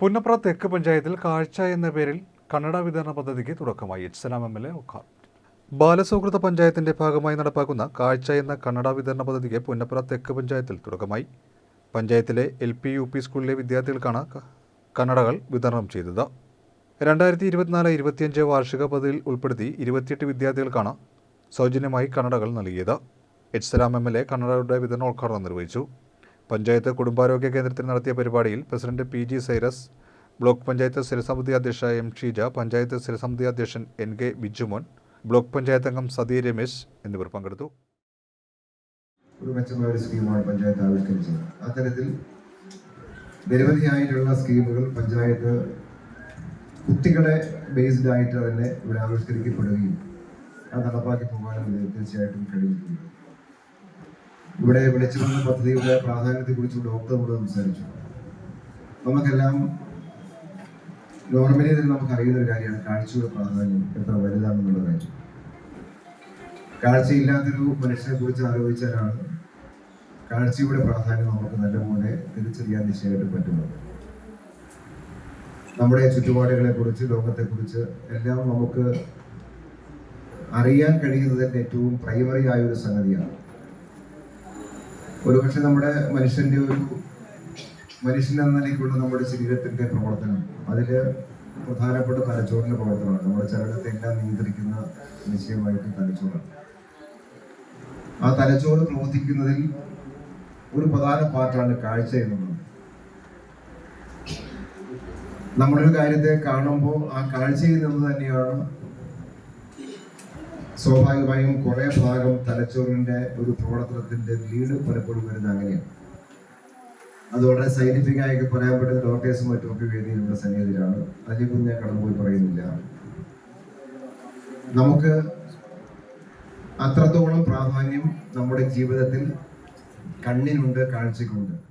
പുന്നപ്ര തെക്ക് പഞ്ചായത്തിൽ കാഴ്ച എന്ന പേരിൽ കന്നഡ വിതരണ പദ്ധതിക്ക് തുടക്കമായി. H Salam M L A ബാലസൗഹൃദ പഞ്ചായത്തിന്റെ ഭാഗമായി നടപ്പാക്കുന്ന കാഴ്ച എന്ന കന്നഡ വിതരണ പദ്ധതിക്ക് പുന്നപ്ര തെക്ക് പഞ്ചായത്തിൽ തുടക്കമായി. പഞ്ചായത്തിലെ എൽ പി യു പി സ്കൂളിലെ വിദ്യാർത്ഥികൾക്കാണ് കന്നഡകൾ വിതരണം ചെയ്തത്. രണ്ടായിരത്തി ഇരുപത്തിനാല് ഇരുപത്തിയഞ്ച് വാർഷിക പദ്ധതിയിൽ ഉൾപ്പെടുത്തി ഇരുപത്തിയെട്ട് വിദ്യാർത്ഥികൾക്കാണ് സൗജന്യമായി കന്നഡകൾ നൽകിയത്. H Salam M L A കന്നഡയുടെ വിതരണോദ്ഘാടനം നിർവഹിച്ചു. പഞ്ചായത്ത് കുടുംബാരോഗ്യ കേന്ദ്രത്തിൽ നടത്തിയ പരിപാടിയിൽ president P G Cyrus block panchayat സ്ഥിരസമിതി അധ്യക്ഷ എം ഷീജ പഞ്ചായത്ത് സ്ഥിരസമിതി അധ്യക്ഷൻ N K Bijumon block panchayat അംഗം സതി രമേശ് എന്നിവർ പങ്കെടുത്തു. ഒരു മെച്ചമായ ഒരു സ്കീമാണ് പഞ്ചായത്ത് ആവിഷ്കരിച്ചത്. അത്തരത്തിൽ നിരവധിയായിട്ടുള്ള സ്കീമുകൾ പഞ്ചായത്ത് കുട്ടികളെ ബേസ്ഡ് ആയിട്ട് തന്നെ ഇവിടെ ആവിഷ്കരിക്കപ്പെടുകയും അത് നടപ്പാക്കി പോകാനും തീർച്ചയായിട്ടും കഴിഞ്ഞിട്ടുണ്ട്. ഇവിടെ വിളിച്ചു വന്ന പദ്ധതിയുടെ പ്രാധാന്യത്തെക്കുറിച്ച് ഡോക്ടർ ഡോക്ടറോട് സംസാരിച്ചു. നമുക്കെല്ലാം നോർമലി തന്നെ നമുക്ക് അറിയുന്ന ഒരു കാര്യമാണ് കാഴ്ചയുടെ പ്രാധാന്യം എത്ര വലുതാണെന്നുള്ള കാര്യം. കാഴ്ചയില്ലാത്തൊരു മനുഷ്യനെ കുറിച്ച് ആലോചിച്ചാലാണ് കാഴ്ചയുടെ പ്രാധാന്യം നമുക്ക് നല്ലപോലെ തിരിച്ചറിയാൻ നിശ്ചയമായിട്ട് പറ്റുന്നത്. നമ്മുടെ ചുറ്റുപാടുകളെ കുറിച്ച് ലോകത്തെ കുറിച്ച് എല്ലാം നമുക്ക് അറിയാൻ കഴിയുന്നതിന്റെ ഏറ്റവും പ്രൈമറി ആയ ഒരു സംഗതിയാണ് ഒരുപക്ഷെ നമ്മുടെ മനുഷ്യന്റെ ഒരു മനുഷ്യൻ എന്ന നിലയ്ക്കുള്ള നമ്മുടെ ശരീരത്തിന്റെ പ്രവർത്തനം അതിൽ പ്രധാനപ്പെട്ട തലച്ചോറിന്റെ പ്രവർത്തനമാണ്. നമ്മുടെ ചലനത്തെ എല്ലാം നിയന്ത്രിക്കുന്ന നിശ്ചയമായിട്ട് തലച്ചോറാണ്. ആ തലച്ചോറ് പ്രവർത്തിക്കുന്നതിൽ ഒരു പ്രധാന പാർട്ടാണ് കാഴ്ച എന്നുള്ളത്. നമ്മളൊരു കാര്യത്തെ കാണുമ്പോൾ ആ കാഴ്ചയിൽ നിന്ന് തന്നെയാണ് സ്വാഭാവികമായും കുറെ ഭാഗം തലച്ചോറിന്റെ ഒരു പ്രവർത്തനത്തിന്റെ ലീഡ് പലപ്പോഴും വരുന്നത് അങ്ങനെയാണ്. അത് വളരെ സയന്റിഫിക് ആയൊക്കെ പറയാൻ പറ്റുന്ന ഡോക്ടേഴ്സും മറ്റും ഒക്കെ വേദിയിൽ നമ്മുടെ സന്നിധിയിലാണ് അതിലേക്കൊന്നും ഞാൻ കടന്നുപോയി പറയുന്നില്ല. നമുക്ക് അത്രത്തോളം പ്രാധാന്യം നമ്മുടെ ജീവിതത്തിൽ കണ്ണിനുണ്ട് കാഴ്ചക്കുണ്ട്